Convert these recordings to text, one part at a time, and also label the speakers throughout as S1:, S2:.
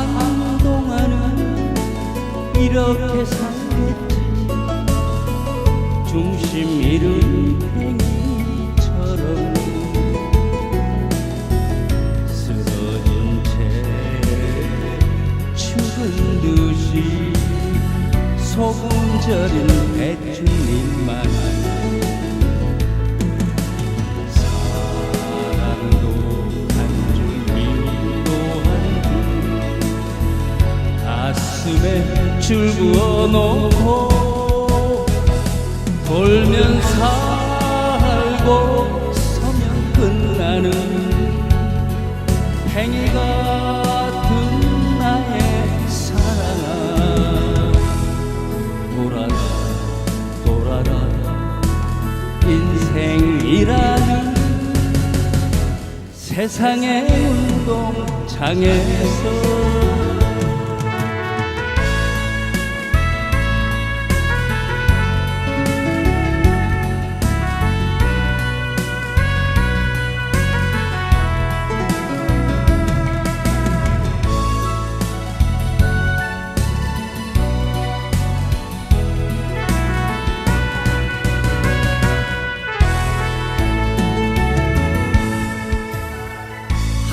S1: 한동안은 이렇게 살겠지. 중심 잃은 팽이처럼 쓰러진 채 죽은 듯이 소금 절인 배추잎만 가슴에 줄 부어놓고 돌면 살고 서면 끝나는 팽이 같은 나의 사랑아. 돌아라 돌아라. 인생이라는 세상의 운동장에서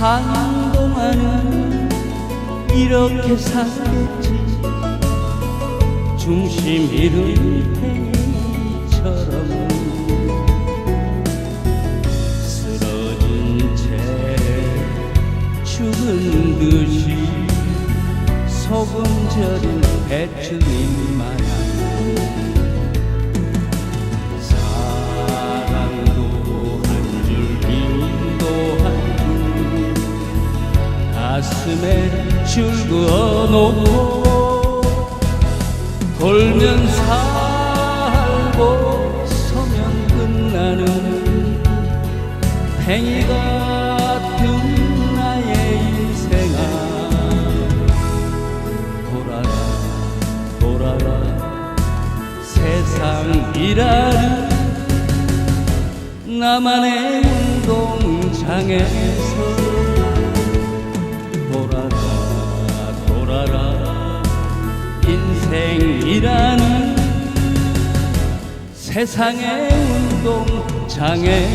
S1: 한동안은 이렇게 살겠지. 중심 잃은 팽이처럼 쓰러진 채 죽은 듯이 소금 절인 배추잎 마 가슴에 줄 그어놓고 돌면 살고 서면 끝나는 팽이 같은 나의 인생아. 돌아라 돌아라. 세상이라는 나만의 운동장에서 인생이라는 세상의 운동장에서